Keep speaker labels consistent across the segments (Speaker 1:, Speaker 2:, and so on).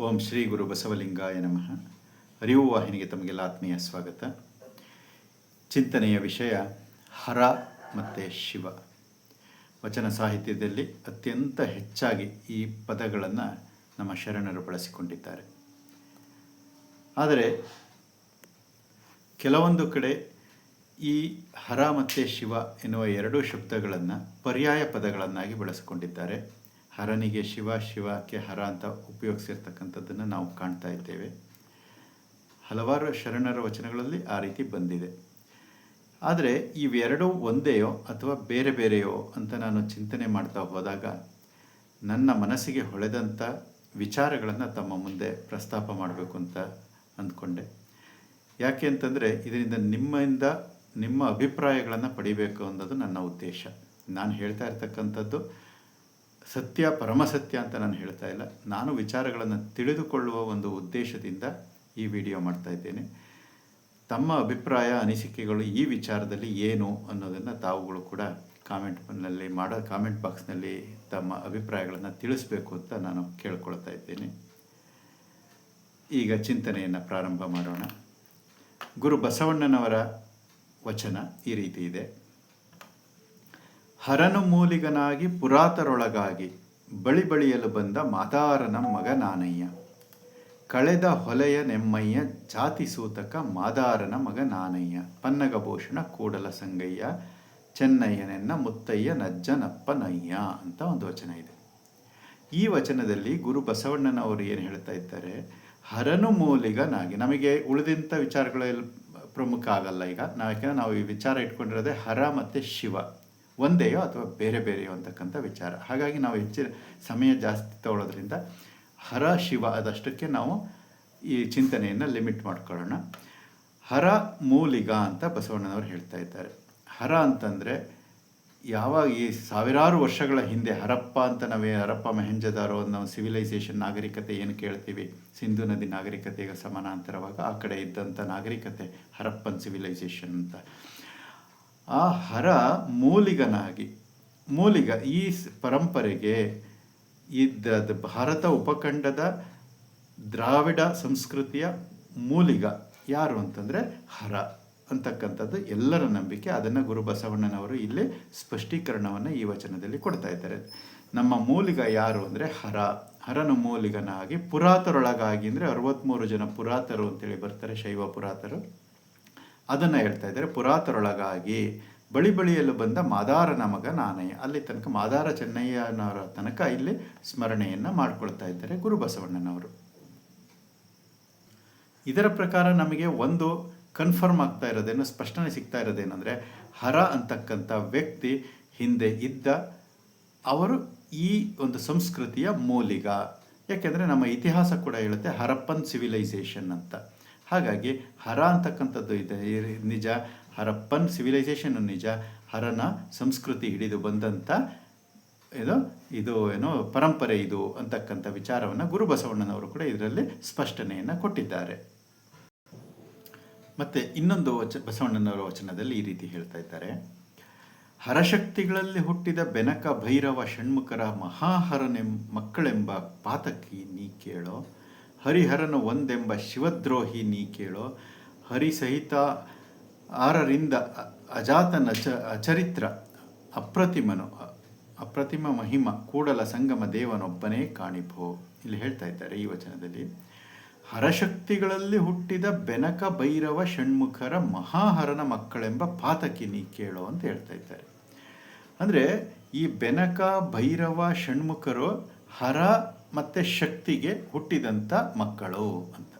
Speaker 1: ಓಂ ಶ್ರೀ ಗುರು ಬಸವಲಿಂಗಾಯ ನಮಃ. ಅರಿವು ವಾಹಿನಿಗೆ ತಮಗೆಲ್ಲ ಆತ್ಮೀಯ ಸ್ವಾಗತ. ಚಿಂತನೆಯ ವಿಷಯ ಹರ ಮತ್ತು ಶಿವ. ವಚನ ಸಾಹಿತ್ಯದಲ್ಲಿ ಅತ್ಯಂತ ಹೆಚ್ಚಾಗಿ ಈ ಪದಗಳನ್ನು ನಮ್ಮ ಶರಣರು ಬಳಸಿಕೊಂಡಿದ್ದಾರೆ. ಆದರೆ ಕೆಲವೊಂದು ಕಡೆ ಈ ಹರ ಮತ್ತು ಶಿವ ಎನ್ನುವ ಎರಡೂ ಶಬ್ದಗಳನ್ನು ಪರ್ಯಾಯ ಪದಗಳನ್ನಾಗಿ ಬಳಸಿಕೊಂಡಿದ್ದಾರೆ. ಹರನಿಗೆ ಶಿವ, ಶಿವಕ್ಕೆ ಹರ ಅಂತ ಉಪಯೋಗಿಸಿರ್ತಕ್ಕಂಥದ್ದನ್ನು ನಾವು ಕಾಣ್ತಾ ಇದ್ದೇವೆ. ಹಲವಾರು ಶರಣರ ವಚನಗಳಲ್ಲಿ ಆ ರೀತಿ ಬಂದಿದೆ. ಆದರೆ ಇವೆರಡೂ ಒಂದೆಯೋ ಅಥವಾ ಬೇರೆ ಬೇರೆಯೋ ಅಂತ ನಾನು ಚಿಂತನೆ ಮಾಡ್ತಾ ಹೋದಾಗ ನನ್ನ ಮನಸ್ಸಿಗೆ ಹೊಳೆದಂಥ ವಿಚಾರಗಳನ್ನು ತಮ್ಮ ಮುಂದೆ ಪ್ರಸ್ತಾಪ ಮಾಡಬೇಕು ಅಂತ ಅಂದ್ಕೊಂಡೆ. ಯಾಕೆ ಅಂತಂದರೆ ಇದರಿಂದ ನಿಮ್ಮಿಂದ ನಿಮ್ಮ ಅಭಿಪ್ರಾಯಗಳನ್ನು ಪಡಿಬೇಕು ಅನ್ನೋದು ನನ್ನ ಉದ್ದೇಶ. ನಾನು ಹೇಳ್ತಾ ಇರ್ತಕ್ಕಂಥದ್ದು ಸತ್ಯ ಪರಮಸತ್ಯ ಅಂತ ನಾನು ಹೇಳ್ತಾ ಇಲ್ಲ. ನಾನು ವಿಚಾರಗಳನ್ನು ತಿಳಿದುಕೊಳ್ಳುವ ಒಂದು ಉದ್ದೇಶದಿಂದ ಈ ವಿಡಿಯೋ ಮಾಡ್ತಾ ಇದ್ದೇನೆ. ತಮ್ಮ ಅಭಿಪ್ರಾಯ, ಅನಿಸಿಕೆಗಳು ಈ ವಿಚಾರದಲ್ಲಿ ಏನು ಅನ್ನೋದನ್ನು ತಾವುಗಳು ಕೂಡ ಕಾಮೆಂಟ್ನಲ್ಲಿ ಮಾಡೋ ಕಾಮೆಂಟ್ ಬಾಕ್ಸ್ನಲ್ಲಿ ತಮ್ಮ ಅಭಿಪ್ರಾಯಗಳನ್ನು ತಿಳಿಸ್ಬೇಕು ಅಂತ ನಾನು ಕೇಳ್ಕೊಳ್ತಾ ಇದ್ದೇನೆ. ಈಗ ಚಿಂತನೆಯನ್ನು ಪ್ರಾರಂಭ ಮಾಡೋಣ. ಗುರು ಬಸವಣ್ಣನವರ ವಚನ ಈ ರೀತಿ ಇದೆ. ಹರನು ಮೂಲಿಗನಾಗಿ ಪುರಾತರೊಳಗಾಗಿ ಬಳಿ ಬಳಿಯಲು ಬಂದ ಮಾದಾರನ ಮಗ ನಾನಯ್ಯ. ಕಳೆದ ಹೊಲೆಯ ನೆಮ್ಮಯ್ಯ, ಜಾತಿ ಸೂತಕ ಮಾದಾರನ ಮಗ ನಾನಯ್ಯ. ಪನ್ನಗಭೂಷಣ, ಕೂಡಲ ಸಂಗಯ್ಯ, ಚೆನ್ನಯ್ಯನೆನ್ನ ಮುತ್ತಯ್ಯ, ನಜ್ಜನಪ್ಪನಯ್ಯ ಅಂತ ಒಂದು ವಚನ ಇದೆ. ಈ ವಚನದಲ್ಲಿ ಗುರು ಬಸವಣ್ಣನವರು ಏನು ಹೇಳ್ತಾ ಇದ್ದಾರೆ? ಹರನು ಮೂಲಿಗನಾಗಿ, ನಮಗೆ ಉಳಿದಂಥ ವಿಚಾರಗಳಲ್ಲಿ ಪ್ರಮುಖ ಆಗಲ್ಲ ಈಗ. ನಾವು ಯಾಕೆಂದರೆ ನಾವು ಈ ವಿಚಾರ ಇಟ್ಕೊಂಡಿರೋದೇ ಹರ ಮತ್ತು ಶಿವ. ಒಂದೇಯೋ ಅಥವಾ ಬೇರೆ ಬೇರೆಯೋ ಅಂತಕ್ಕಂಥ ವಿಚಾರ. ಹಾಗಾಗಿ ನಾವು ಹೆಚ್ಚಿನ ಸಮಯ ಜಾಸ್ತಿ ತಗೊಳ್ಳೋದ್ರಿಂದ ಹರ ಶಿವ ಅದಷ್ಟಕ್ಕೆ ನಾವು ಈ ಚಿಂತನೆಯನ್ನು ಲಿಮಿಟ್ ಮಾಡ್ಕೊಳ್ಳೋಣ. ಹರ ಮೂಲಿಗ ಅಂತ ಬಸವಣ್ಣನವರು ಹೇಳ್ತಾ ಇದ್ದಾರೆ. ಹರ ಅಂತಂದರೆ ಯಾವಾಗ ಈ ಸಾವಿರಾರು ವರ್ಷಗಳ ಹಿಂದೆ ಹರಪ್ಪ ಅಂತ ನಾವೇ ಹರಪ್ಪ ಮೆಹಂಜದಾರೋ ನಾವು ಸಿವಿಲೈಸೇಷನ್ ನಾಗರಿಕತೆ ಏನು ಕೇಳ್ತೀವಿ? ಸಿಂಧು ನದಿ ನಾಗರಿಕತೆಗೆ ಸಮಾನಾಂತರವಾಗ ಆ ಕಡೆ ಇದ್ದಂಥ ನಾಗರಿಕತೆ ಹರಪ್ಪನ್ ಸಿವಿಲೈಸೇಷನ್ ಅಂತ. ಆ ಹರ ಮೂಲಿಗನಾಗಿ, ಮೂಲಿಗ ಈ ಪರಂಪರೆಗೆ ಇದ್ದ ಭಾರತ ಉಪಖಂಡದ ದ್ರಾವಿಡ ಸಂಸ್ಕೃತಿಯ ಮೂಲಿಗ. ಯಾರು ಅಂತಂದರೆ ಹರ ಅಂತಕ್ಕಂಥದ್ದು ಎಲ್ಲರ ನಂಬಿಕೆ. ಅದನ್ನು ಗುರು ಬಸವಣ್ಣನವರು ಇಲ್ಲಿ ಸ್ಪಷ್ಟೀಕರಣವನ್ನು ಈ ವಚನದಲ್ಲಿ ಕೊಡ್ತಾ ಇದ್ದಾರೆ. ನಮ್ಮ ಮೂಲಿಗ ಯಾರು ಅಂದರೆ ಹರ. ಹರನ ಮೂಲಿಗನಾಗಿ ಪುರಾತರೊಳಗಾಗಿ ಅಂದರೆ ಅರವತ್ತ್ಮೂರು ಜನ ಪುರಾತರು ಅಂತೇಳಿ ಬರ್ತಾರೆ, ಶೈವ ಪುರಾತರು. ಅದನ್ನು ಹೇಳ್ತಾ ಇದ್ದಾರೆ ಪುರಾತರೊಳಗಾಗಿ ಬಳಿ ಬಳಿಯಲು ಬಂದ ಮಾದಾರನ ಮಗ ನಾನಯ್ಯ. ಅಲ್ಲಿ ತನಕ ಮಾದಾರ ಚೆನ್ನಯ್ಯನವರ ತನಕ ಇಲ್ಲಿ ಸ್ಮರಣೆಯನ್ನು ಮಾಡಿಕೊಳ್ತಾ ಇದ್ದಾರೆ ಗುರುಬಸವಣ್ಣನವರು ಇದರ ಪ್ರಕಾರ ನಮಗೆ ಒಂದು ಕನ್ಫರ್ಮ್ ಆಗ್ತಾ ಇರೋದೇನು, ಸ್ಪಷ್ಟನೆ ಸಿಗ್ತಾ ಇರೋದೇನೆಂದರೆ, ಹರ ಅಂತಕ್ಕಂಥ ವ್ಯಕ್ತಿ ಹಿಂದೆ ಇದ್ದ ಅವರು ಈ ಒಂದು ಸಂಸ್ಕೃತಿಯ ಮೂಲಿಗ ಯಾಕೆಂದರೆ ನಮ್ಮ ಇತಿಹಾಸ ಕೂಡ ಹೇಳುತ್ತೆ ಹರಪ್ಪನ್ ಸಿವಿಲೈಸೇಷನ್ ಅಂತ. ಹಾಗಾಗಿ ಹರ ಅಂತಕ್ಕಂಥದ್ದು ಇದೆ. ನಿಜ, ಹರಪ್ಪನ್ ಸಿವಿಲೈಸೇಷನ್ ನಿಜ, ಹರನ ಸಂಸ್ಕೃತಿ ಹಿಡಿದು ಬಂದಂಥ ಇದು ಇದು ಏನು ಪರಂಪರೆ ಇದು ಅಂತಕ್ಕಂಥ ವಿಚಾರವನ್ನು ಗುರು ಬಸವಣ್ಣನವರು ಕೂಡ ಇದರಲ್ಲಿ ಸ್ಪಷ್ಟನೆಯನ್ನು ಕೊಟ್ಟಿದ್ದಾರೆ. ಮತ್ತು ಇನ್ನೊಂದು ವಚ, ಬಸವಣ್ಣನವರ ವಚನದಲ್ಲಿ ಈ ರೀತಿ ಹೇಳ್ತಾ ಇದ್ದಾರೆ. ಹರಶಕ್ತಿಗಳಲ್ಲಿ ಹುಟ್ಟಿದ ಬೆನಕ ಭೈರವ ಷಣ್ಮುಖರ ಮಹಾಹರನೆಂ ಮಕ್ಕಳೆಂಬ ಪಾತಕಿ ನೀ ಕೇಳೋ ಹರಿಹರನ ಒಂದೆಂಬ ಶಿವದ್ರೋಹಿ ನೀ ಕೇಳೋ ಹರಿ ಸಹಿತ ಆರರಿಂದ ಅಜಾತನ ಚ, ಅಚರಿತ್ರ, ಅಪ್ರತಿಮನು ಅಪ್ರತಿಮ ಮಹಿಮ, ಕೂಡಲ ಸಂಗಮ ದೇವನೊಬ್ಬನೇ ಕಾಣಿಭೋ. ಇಲ್ಲಿ ಹೇಳ್ತಾ ಇದ್ದಾರೆ ಈ ವಚನದಲ್ಲಿ. ಹರಶಕ್ತಿಗಳಲ್ಲಿ ಹುಟ್ಟಿದ ಬೆನಕ ಭೈರವ ಷಣ್ಮುಖರ ಮಹಾಹರನ ಮಕ್ಕಳೆಂಬ ಪಾತಕಿ ನೀ ಕೇಳೋ ಅಂತ ಹೇಳ್ತಾ ಇದ್ದಾರೆ. ಅಂದರೆ ಈ ಬೆನಕ, ಭೈರವ, ಷಣ್ಮುಖರು ಹರ ಮತ್ತು ಶಕ್ತಿಗೆ ಹುಟ್ಟಿದಂಥ ಮಕ್ಕಳು ಅಂತ.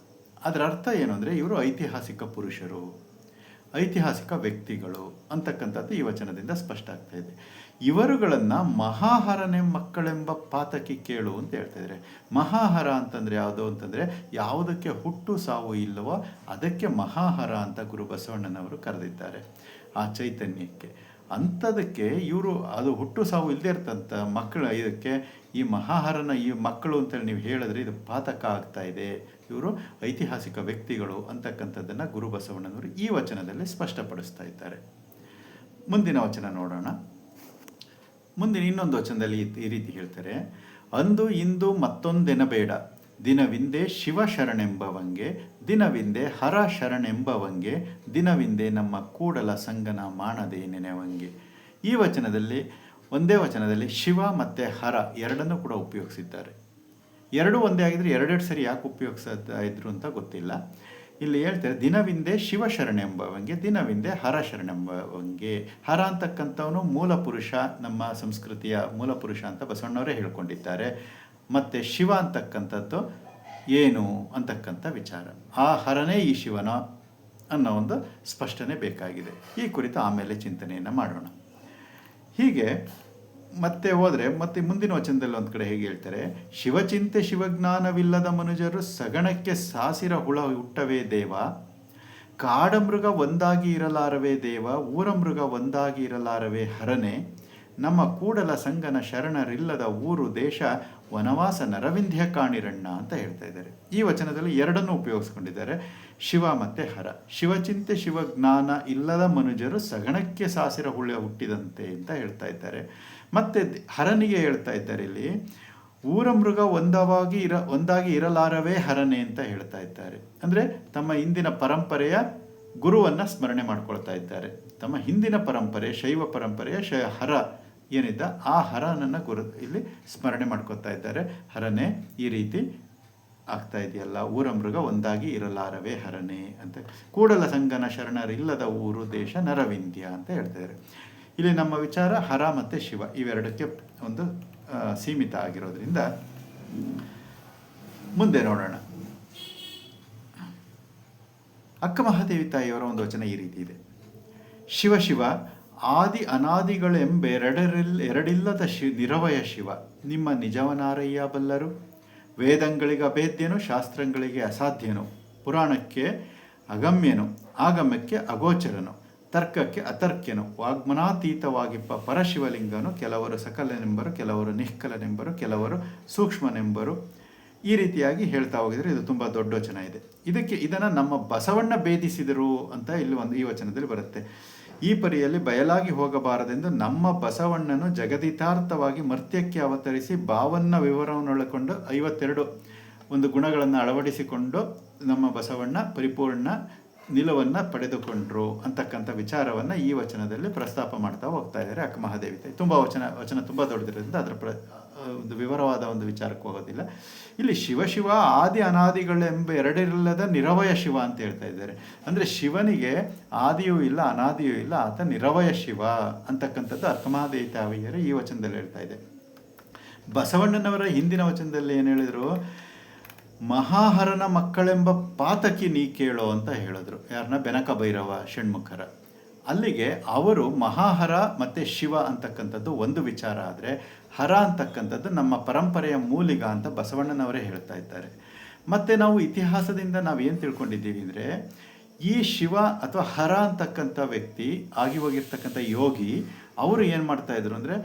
Speaker 1: ಅದರ ಅರ್ಥ ಏನು ಅಂದರೆ ಇವರು ಐತಿಹಾಸಿಕ ಪುರುಷರು, ಐತಿಹಾಸಿಕ ವ್ಯಕ್ತಿಗಳು ಅಂತಕ್ಕಂಥದ್ದು ಈ ವಚನದಿಂದ ಸ್ಪಷ್ಟ ಆಗ್ತಾ ಇದೆ. ಇವರುಗಳನ್ನು ಮಹಾಹರನೆ ಮಕ್ಕಳೆಂಬ ಪಾತಕಿ ಕೇಳು ಅಂತ ಹೇಳ್ತಾ ಇದ್ದಾರೆ ಮಹಾಹರ ಅಂತಂದರೆ ಯಾವುದು ಅಂತಂದರೆ ಯಾವುದಕ್ಕೆ ಹುಟ್ಟು ಸಾವು ಇಲ್ಲವೋ ಅದಕ್ಕೆ ಮಹಾಹರ ಅಂತ ಗುರು ಬಸವಣ್ಣನವರು ಕರೆದಿದ್ದಾರೆ ಆ ಚೈತನ್ಯಕ್ಕೆ. ಅಂಥದಕ್ಕೆ ಇವರು ಅದು ಹುಟ್ಟು ಸಾವು ಇಲ್ಲದೇ ಇರ್ತಂಥ ಮಕ್ಕಳ ಇದಕ್ಕೆ ಈ ಮಹಾಹರನ ಈ ಮಕ್ಕಳು ಅಂತೇಳಿ ನೀವು ಹೇಳಿದ್ರೆ ಇದು ಪಾತಕ ಆಗ್ತಾ ಇದೆ. ಇವರು ಐತಿಹಾಸಿಕ ವ್ಯಕ್ತಿಗಳು ಅಂತಕ್ಕಂಥದ್ದನ್ನು ಗುರುಬಸವಣ್ಣನವರು ಈ ವಚನದಲ್ಲಿ ಸ್ಪಷ್ಟಪಡಿಸ್ತಾ ಇದ್ದಾರೆ. ಮುಂದಿನ ವಚನ ನೋಡೋಣ. ಮುಂದಿನ ಇನ್ನೊಂದು ವಚನದಲ್ಲಿ ಈ- ರೀತಿ ಹೇಳ್ತಾರೆ, ಅಂದು ಇಂದು ಮತ್ತೊಂದೆನಬೇಡ. ದಿನವಿಂದೆ ಶಿವ ಶರಣೆಂಬವಂಗೆ ದಿನವಿಂದೆ ಹರ ಶರಣೆಂಬವಂಗೆ ದಿನವಿಂದೆ ನಮ್ಮ ಕೂಡಲ ಸಂಗನ ಮಾಣದೆ ನೆನೆವಂಗೆ. ಈ ವಚನದಲ್ಲಿ ಒಂದೇ ವಚನದಲ್ಲಿ ಶಿವ ಮತ್ತು ಹರ ಎರಡನ್ನೂ ಕೂಡ ಉಪಯೋಗಿಸಿದ್ದಾರೆ. ಎರಡು ಒಂದೇ ಆಗಿದ್ರೆ ಎರಡೆರಡು ಸರಿ ಯಾಕೆ ಉಪಯೋಗಿಸ್ತಾ ಇದ್ರು ಅಂತ ಗೊತ್ತಿಲ್ಲ. ಇಲ್ಲಿ ಹೇಳ್ತಾರೆ, ದಿನವಿಂದೆ ಶಿವ ಶರಣೆಂಬವಂಗೆ, ದಿನವಿಂದೆ ಹರ ಶರಣೆಂಬವಂಗೆ. ಹರ ಅಂತಕ್ಕಂಥವನು ಮೂಲ ಪುರುಷ, ನಮ್ಮ ಸಂಸ್ಕೃತಿಯ ಮೂಲ ಪುರುಷ ಅಂತ ಬಸವಣ್ಣವರೇ ಹೇಳ್ಕೊಂಡಿದ್ದಾರೆ. ಮತ್ತು ಶಿವ ಅಂತಕ್ಕಂಥದ್ದು ಏನು ಅಂತಕ್ಕಂಥ ವಿಚಾರ. ಆ ಹರನೇ ಈ ಶಿವನ ಅನ್ನೋ ಒಂದು ಸ್ಪಷ್ಟನೆ ಬೇಕಾಗಿದೆ. ಈ ಕುರಿತು ಆಮೇಲೆ ಚಿಂತನೆಯನ್ನು ಮಾಡೋಣ. ಹೀಗೆ ಮತ್ತೆ ಹೋದರೆ ಮತ್ತೆ ಮುಂದಿನ ವಚನದಲ್ಲಿ ಒಂದು ಕಡೆ ಹೇಗೆ ಹೇಳ್ತಾರೆ, ಶಿವಚಿಂತೆ ಶಿವಜ್ಞಾನವಿಲ್ಲದ ಮನುಜರು ಸಗಣಕ್ಕೆ ಸಾಸಿರ ಹುಳ ಹುಟ್ಟವೇ ದೇವ ಕಾಡಮೃಗ ಒಂದಾಗಿ ಇರಲಾರವೇ ದೇವ, ಊರ ಮೃಗ ಒಂದಾಗಿ ಇರಲಾರವೇ ಹರನೆ, ನಮ್ಮ ಕೂಡಲ ಸಂಗನ ಶರಣರಿಲ್ಲದ ಊರು ದೇಶ ವನವಾಸ ನರವಿಂಧ್ಯ ಕಾಣಿರಣ್ಣ ಅಂತ ಹೇಳ್ತಾ ಇದ್ದಾರೆ. ಈ ವಚನದಲ್ಲಿ ಎರಡನ್ನೂ ಉಪಯೋಗಿಸ್ಕೊಂಡಿದ್ದಾರೆ. ಶಿವ ಮತ್ತು ಹರ. ಶಿವಚಿಂತೆ ಶಿವಜ್ಞಾನ ಇಲ್ಲದ ಮನುಜರು ಸಗಣಕ್ಕೆ ಸಾಸಿರ ಹುಳ ಹುಟ್ಟಿದಂತೆ ಅಂತ ಹೇಳ್ತಾ ಇದ್ದಾರೆ. ಮತ್ತೆ ಹರನಿಗೆ ಹೇಳ್ತಾ ಇದ್ದಾರೆ ಇಲ್ಲಿ, ಊರ ಮೃಗ ಒಂದವಾಗಿ ಇರ ಒಂದಾಗಿ ಇರಲಾರವೇ ಹರನೆ ಅಂತ ಹೇಳ್ತಾ ಇದ್ದಾರೆ. ಅಂದರೆ ತಮ್ಮ ಹಿಂದಿನ ಪರಂಪರೆಯ ಗುರುವನ್ನು ಸ್ಮರಣೆ ಮಾಡ್ಕೊಳ್ತಾ ಇದ್ದಾರೆ. ತಮ್ಮ ಹಿಂದಿನ ಪರಂಪರೆ, ಶೈವ ಪರಂಪರೆಯ ಶ ಹರ ಏನಿದ್ದ? ಆ ಹರನನ್ನು ಗುರು, ಇಲ್ಲಿ ಸ್ಮರಣೆ ಮಾಡ್ಕೋತಾ ಇದ್ದಾರೆ. ಹರನೆ, ಈ ರೀತಿ ಆಗ್ತಾ ಇದೆಯಲ್ಲ, ಊರ ಮೃಗ ಒಂದಾಗಿ ಇರಲಾರವೇ ಹರನೆ ಅಂತ. ಕೂಡಲ ಸಂಗನ ಶರಣರಿಲ್ಲದ ಊರು, ದೇಶ ನರವಿಂದ್ಯ ಅಂತ ಹೇಳ್ತಿದ್ದಾರೆ. ಇಲ್ಲಿ ನಮ್ಮ ವಿಚಾರ ಹರ ಮತ್ತು ಶಿವ, ಇವೆರಡಕ್ಕೆ ಒಂದು ಸೀಮಿತ ಆಗಿರೋದ್ರಿಂದ ಮುಂದೆ ನೋಡೋಣ. ಅಕ್ಕ ಮಹಾದೇವಿ ತಾಯಿಯವರ ಒಂದು ವಚನ ಈ ರೀತಿ ಇದೆ. ಶಿವ ಶಿವ ಆದಿ ಅನಾದಿಗಳೆಂಬೆರಡರಿಲ್ ಎರಡಿಲ್ಲದ ಶಿ, ನಿರವಯ ಶಿವ. ನಿಮ್ಮ ನಿಜವನಾರಯ್ಯ ಬಲ್ಲರು? ವೇದಂಗಳಿಗೆ ಅಭೇದ್ಯನು, ಶಾಸ್ತ್ರಗಳಿಗೆ ಅಸಾಧ್ಯನು. ಪುರಾಣಕ್ಕೆ ಅಗಮ್ಯನು, ಆಗಮ್ಯಕ್ಕೆ ಅಗೋಚರನು, ತರ್ಕಕ್ಕೆ ಅತರ್ಕ್ಯನು ವಾಗ್ಮನಾತೀತವಾಗಿಪ್ಪ ಪರಶಿವಲಿಂಗನು, ಕೆಲವರು ಸಕಲನೆಂಬರು, ಕೆಲವರು ನಿಷ್ಕಲನೆಂಬರು, ಕೆಲವರು ಸೂಕ್ಷ್ಮನೆಂಬರು. ಈ ರೀತಿಯಾಗಿ ಹೇಳ್ತಾ ಹೋಗಿದರೆ ಇದು ತುಂಬ ದೊಡ್ಡ ವಚನ ಇದೆ. ಇದಕ್ಕೆ ಇದನ್ನು ನಮ್ಮ ಬಸವಣ್ಣ ಭೇದಿಸಿದರು ಅಂತ ಇಲ್ಲಿ ಒಂದು ಈ ವಚನದಲ್ಲಿ ಬರುತ್ತೆ. ಈ ಪರಿಯಲ್ಲಿ ಬಯಲಾಗಿ ಹೋಗಬಾರದೆಂದು ನಮ್ಮ ಬಸವಣ್ಣನು ಜಗದಿತಾರ್ಥವಾಗಿ ಮರ್ತ್ಯಕ್ಕೆ ಅವತರಿಸಿ ಭಾವನ್ನ ವಿವರವನ್ನೊಳಕೊಂಡು ಐವತ್ತೆರಡು ಒಂದು ಗುಣಗಳನ್ನು ಅಳವಡಿಸಿಕೊಂಡು ನಮ್ಮ ಬಸವಣ್ಣ ಪರಿಪೂರ್ಣ ನಿಲುವನ್ನು ಪಡೆದುಕೊಂಡ್ರು ಅಂತಕ್ಕಂಥ ವಿಚಾರವನ್ನು ಈ ವಚನದಲ್ಲಿ ಪ್ರಸ್ತಾಪ ಮಾಡ್ತಾ ಹೋಗ್ತಾ ಇದ್ದಾರೆ ಅಕ್ಕ ಮಹಾದೇವಿ ತಾಯಿ. ತುಂಬ ವಚನ ವಚನ ತುಂಬ ದೊಡ್ಡದಿರೋದ್ರಿಂದ ಅದರ ಪ್ರ ಒಂದು ವಿವರವಾದ ಒಂದು ವಿಚಾರಕ್ಕೆ ಹೋಗೋದಿಲ್ಲ. ಇಲ್ಲಿ ಶಿವ ಶಿವ ಆದಿ ಅನಾದಿಗಳೆಂಬ ಎರಡಿರಲ್ಲದ ನಿರವಯ ಶಿವ ಅಂತ ಹೇಳ್ತಾ ಇದ್ದಾರೆ. ಅಂದರೆ ಶಿವನಿಗೆ ಆದಿಯೂ ಇಲ್ಲ, ಅನಾದಿಯೂ ಇಲ್ಲ, ಆತ ನಿರವಯ ಶಿವ ಅಂತಕ್ಕಂಥದ್ದು ಅಕ್ಕ ಮಹಾದೇವಿ ತಾಯಿಯರು ಈ ವಚನದಲ್ಲಿ ಹೇಳ್ತಾ ಇದೆ ಬಸವಣ್ಣನವರ ಹಿಂದಿನ ವಚನದಲ್ಲಿ ಏನು ಹೇಳಿದರು? ಮಹಾಹರನ ಮಕ್ಕಳೆಂಬ ಪಾತಕಿ ನೀ ಕೇಳೋ ಅಂತ ಹೇಳಿದ್ರು. ಯಾರನ್ನ ಬೆನಕ ಭೈರವ ಷಣ್ಮುಖರ. ಅಲ್ಲಿಗೆ ಅವರು ಮಹಾಹರ ಮತ್ತು ಶಿವ ಅಂತಕ್ಕಂಥದ್ದು ಒಂದು ವಿಚಾರ ಆದರೆ, ಹರ ಅಂತಕ್ಕಂಥದ್ದು ನಮ್ಮ ಪರಂಪರೆಯ ಮೂಲಿಗ ಅಂತ ಬಸವಣ್ಣನವರೇ ಹೇಳ್ತಾ ಇದ್ದಾರೆ. ಮತ್ತು ನಾವು ಇತಿಹಾಸದಿಂದ ನಾವು ಏನು ತಿಳ್ಕೊಂಡಿದ್ದೀವಿ ಅಂದರೆ, ಈ ಶಿವ ಅಥವಾ ಹರ ಅಂತಕ್ಕಂಥ ವ್ಯಕ್ತಿ ಆಗಿ ಹೋಗಿರ್ತಕ್ಕಂಥ ಯೋಗಿ, ಅವರು ಏನು ಮಾಡ್ತಾಯಿದ್ರು ಅಂದರೆ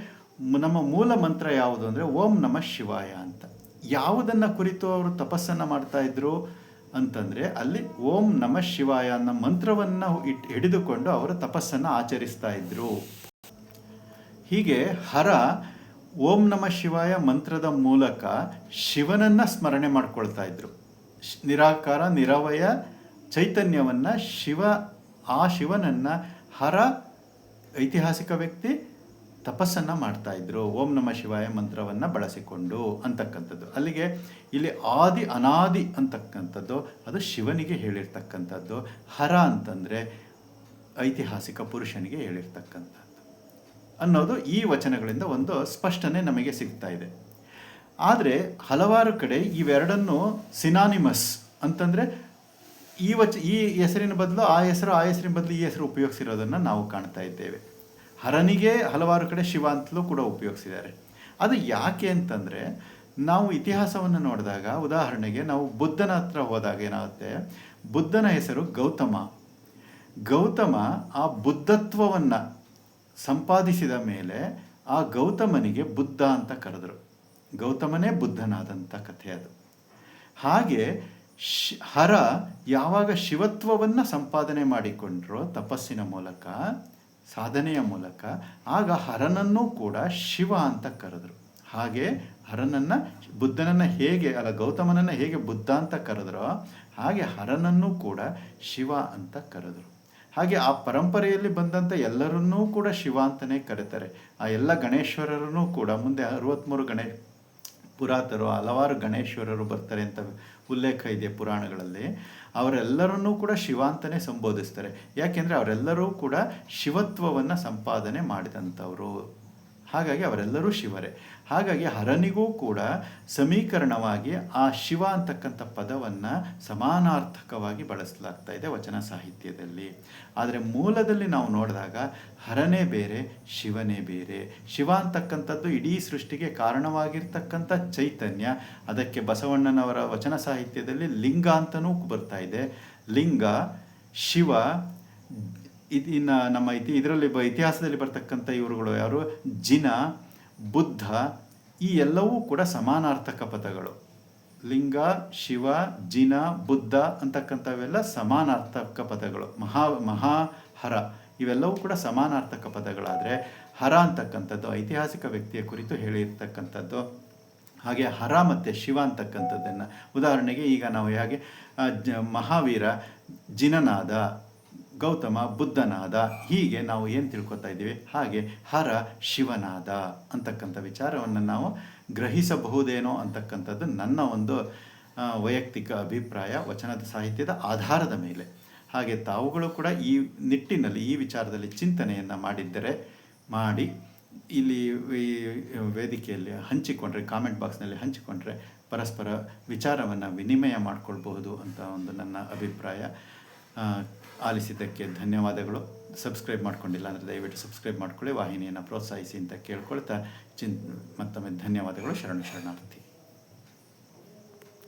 Speaker 1: ನಮ್ಮ ಮೂಲ ಮಂತ್ರ ಯಾವುದು ಅಂದರೆ, ಓಂ ನಮಃ ಶಿವಾಯ ಅಂತ. ಯಾವುದನ್ನು ಕುರಿತು ಅವರು ತಪಸ್ಸನ್ನು ಮಾಡ್ತಾ ಇದ್ರು ಅಂತಂದರೆ ಅಲ್ಲಿ ಓಂ ನಮಃ ಶಿವಾಯ ಅನ್ನೋ ಮಂತ್ರವನ್ನು ಇಟ್ ಹಿಡಿದುಕೊಂಡು ಅವರು ತಪಸ್ಸನ್ನು ಆಚರಿಸ್ತಾ ಇದ್ರು. ಹೀಗೆ ಹರ ಓಂ ನಮಃ ಶಿವಾಯ ಮಂತ್ರದ ಮೂಲಕ ಶಿವನನ್ನ ಸ್ಮರಣೆ ಮಾಡ್ಕೊಳ್ತಾ ಇದ್ರು. ನಿರಾಕಾರ, ನಿರವಯ ಚೈತನ್ಯವನ್ನು ಶಿವ, ಆ ಶಿವನನ್ನ ಹರ ಐತಿಹಾಸಿಕ ವ್ಯಕ್ತಿ ತಪಸ್ಸನ್ನ ಮಾಡ್ತಾ ಇದ್ರು. ಓಂ ನಮ ಶಿವಾಯ ಮಂತ್ರವನ್ನು ಬಳಸಿಕೊಂಡು ಅಂತಕ್ಕಂಥದ್ದು. ಅಲ್ಲಿಗೆ ಇಲ್ಲಿ ಆದಿ ಅನಾದಿ ಅಂತಕ್ಕಂಥದ್ದು, ಅದು ಶಿವನಿಗೆ ಹೇಳಿರ್ತಕ್ಕಂಥದ್ದು. ಹರ ಅಂತಂದರೆ ಐತಿಹಾಸಿಕ ಪುರುಷನಿಗೆ ಹೇಳಿರ್ತಕ್ಕಂಥದ್ದು ಅನ್ನೋದು ಈ ವಚನಗಳಿಂದ ಒಂದು ಸ್ಪಷ್ಟನೆ ನಮಗೆ ಸಿಗ್ತಾ ಇದೆ. ಆದರೆ ಹಲವಾರು ಕಡೆ ಇವೆರಡನ್ನು ಸಿನಾನಿಮಸ್ ಅಂತಂದರೆ ಈ ವಚ ಈ ಹೆಸರಿನ ಬದಲು ಆ ಹೆಸರು, ಆ ಹೆಸರಿನ ಬದಲು ಈ ಹೆಸರು ಉಪಯೋಗಿಸಿರೋದನ್ನು ನಾವು ಕಾಣ್ತಾ ಇದ್ದೇವೆ. ಹರನಿಗೆ ಹಲವಾರು ಕಡೆ ಶಿವ ಅಂತಲೂ ಕೂಡ ಉಪಯೋಗಿಸಿದ್ದಾರೆ. ಅದು ಯಾಕೆ ಅಂತಂದರೆ, ನಾವು ಇತಿಹಾಸವನ್ನು ನೋಡಿದಾಗ, ಉದಾಹರಣೆಗೆ ನಾವು ಬುದ್ಧನ ಹತ್ರ ಹೋದಾಗ ಏನಾಗುತ್ತೆ? ಬುದ್ಧನ ಹೆಸರು ಗೌತಮ. ಗೌತಮ ಆ ಬುದ್ಧತ್ವವನ್ನು ಸಂಪಾದಿಸಿದ ಮೇಲೆ ಆ ಗೌತಮನಿಗೆ ಬುದ್ಧ ಅಂತ ಕರೆದರು. ಗೌತಮನೇ ಬುದ್ಧನಾದಂಥ ಕಥೆ ಅದು. ಹಾಗೆ ಶ್- ಹರ ಯಾವಾಗ ಶಿವತ್ವವನ್ನು ಸಂಪಾದನೆ ಮಾಡಿಕೊಂಡ್ರೋ ತಪಸ್ಸಿನ ಮೂಲಕ ಸಾಧನೆಯ ಮೂಲಕ ಆಗ ಹರನನ್ನು ಕೂಡ ಶಿವ ಅಂತ ಕರೆದರು. ಹಾಗೆ ಹರನನ್ನು ಬುದ್ಧನನ್ನು ಹೇಗೆ, ಅಲ್ಲ ಗೌತಮನನ್ನು ಹೇಗೆ ಬುದ್ಧ ಅಂತ ಕರೆದರೋ ಹಾಗೆ ಹರನನ್ನು ಕೂಡ ಶಿವ ಅಂತ ಕರೆದರು. ಹಾಗೆ ಆ ಪರಂಪರೆಯಲ್ಲಿ ಬಂದಂಥ ಎಲ್ಲರನ್ನೂ ಕೂಡ ಶಿವ ಅಂತಲೇ ಕರೀತಾರೆ. ಆ ಎಲ್ಲ ಗಣೇಶ್ವರರನ್ನು ಕೂಡ ಮುಂದೆ ಅರವತ್ತ್ಮೂರು ಗಣೇಶ್ ಪುರಾತರು ಹಲವಾರು ಗಣೇಶ್ವರರು ಬರ್ತಾರೆ ಅಂತ ಉಲ್ಲೇಖ ಇದೆ ಪುರಾಣಗಳಲ್ಲಿ. ಅವರೆಲ್ಲರನ್ನೂ ಕೂಡ ಶಿವ ಅಂತಲೇ ಸಂಬೋಧಿಸ್ತಾರೆ. ಯಾಕೆಂದರೆ ಅವರೆಲ್ಲರೂ ಕೂಡ ಶಿವತ್ವವನ್ನು ಸಂಪಾದನೆ ಮಾಡಿದಂಥವರು. ಹಾಗಾಗಿ ಅವರೆಲ್ಲರೂ ಶಿವರೇ. ಹಾಗಾಗಿ ಹರನಿಗೂ ಕೂಡ ಸಮೀಕರಣವಾಗಿ ಆ ಶಿವ ಅಂತಕ್ಕಂಥ ಪದವನ್ನು ಸಮಾನಾರ್ಥಕವಾಗಿ ಬಳಸಲಾಗ್ತಾ ಇದೆ ವಚನ ಸಾಹಿತ್ಯದಲ್ಲಿ. ಆದರೆ ಮೂಲದಲ್ಲಿ ನಾವು ನೋಡಿದಾಗ ಹರನೇ ಬೇರೆ, ಶಿವನೇ ಬೇರೆ. ಶಿವ ಅಂತಕ್ಕಂಥದ್ದು ಇಡೀ ಸೃಷ್ಟಿಗೆ ಕಾರಣವಾಗಿರ್ತಕ್ಕಂಥ ಚೈತನ್ಯ. ಅದಕ್ಕೆ ಬಸವಣ್ಣನವರ ವಚನ ಸಾಹಿತ್ಯದಲ್ಲಿ ಲಿಂಗ ಅಂತಲೂ ಬರ್ತಾ ಇದೆ. ಲಿಂಗ, ಶಿವ, ಇದು ಇನ್ನು ನಮ್ಮ ಇತಿ, ಇದರಲ್ಲಿ ಇತಿಹಾಸದಲ್ಲಿ ಬರ್ತಕ್ಕಂಥ ಇವರುಗಳು ಯಾರು? ಜಿನ ಬುದ್ಧ ಈ ಎಲ್ಲವೂ ಕೂಡ ಸಮಾನಾರ್ಥಕ ಪದಗಳು. ಲಿಂಗ, ಶಿವ, ಜಿನ, ಬುದ್ಧ ಅಂತಕ್ಕಂಥವೆಲ್ಲ ಸಮಾನಾರ್ಥಕ ಪದಗಳು. ಮಹಾ, ಮಹಾಹರ ಇವೆಲ್ಲವೂ ಕೂಡ ಸಮಾನಾರ್ಥಕ ಪದಗಳಾದರೆ ಹರ ಅಂತಕ್ಕಂಥದ್ದು, ಐತಿಹಾಸಿಕ ವ್ಯಕ್ತಿಯ ಕುರಿತು ಹೇಳಿರ್ತಕ್ಕಂಥದ್ದು. ಹಾಗೆ ಹರ ಮತ್ತು ಶಿವ ಅಂತಕ್ಕಂಥದ್ದನ್ನು. ಉದಾಹರಣೆಗೆ ಈಗ ನಾವು ಹೇಗೆ ಮಹಾವೀರ, ಜಿನನಾದ ಗೌತಮ ಬುದ್ಧನಾದ. ಹೀಗೆ ನಾವು ಏನು ತಿಳ್ಕೊತಾ ಇದ್ದೀವಿ? ಹಾಗೆ ಹರ ಶಿವನಾದ ಅಂತಕ್ಕಂಥ ವಿಚಾರವನ್ನು ನಾವು ಗ್ರಹಿಸಬಹುದೇನೋ ಅಂತಕ್ಕಂಥದ್ದು ನನ್ನ ಒಂದು ವೈಯಕ್ತಿಕ ಅಭಿಪ್ರಾಯ, ವಚನದ ಸಾಹಿತ್ಯದ ಆಧಾರದ ಮೇಲೆ. ಹಾಗೆ ತಾವುಗಳು ಕೂಡ ಈ ನಿಟ್ಟಿನಲ್ಲಿ, ಈ ವಿಚಾರದಲ್ಲಿ ಚಿಂತನೆಯನ್ನು ಮಾಡಿದ್ದರೆ ಮಾಡಿ, ಇಲ್ಲಿ ಈ ವೇದಿಕೆಯಲ್ಲಿ ಹಂಚಿಕೊಂಡ್ರೆ, ಕಾಮೆಂಟ್ ಬಾಕ್ಸ್ನಲ್ಲಿ ಹಂಚಿಕೊಂಡ್ರೆ ಪರಸ್ಪರ ವಿಚಾರವನ್ನು ವಿನಿಮಯ ಮಾಡಿಕೊಳ್ಬಹುದು ಅಂತ ಒಂದು ನನ್ನ ಅಭಿಪ್ರಾಯ. ಆಲಿಸಿದ್ದಕ್ಕೆ ಧನ್ಯವಾದಗಳು. ಸಬ್ಸ್ಕ್ರೈಬ್ ಮಾಡ್ಕೊಂಡಿಲ್ಲ ಅಂದರೆ ದಯವಿಟ್ಟು ಸಬ್ಸ್ಕ್ರೈಬ್ ಮಾಡ್ಕೊಳ್ಳಿ. ವಾಹಿನಿಯನ್ನು ಪ್ರೋತ್ಸಾಹಿಸಿ ಅಂತ ಕೇಳ್ಕೊಳ್ತಾ ಚಿನ್ ಮತ್ತೊಮ್ಮೆ ಧನ್ಯವಾದಗಳು. ಶರಣ ಶರಣಾರ್ಥಿ.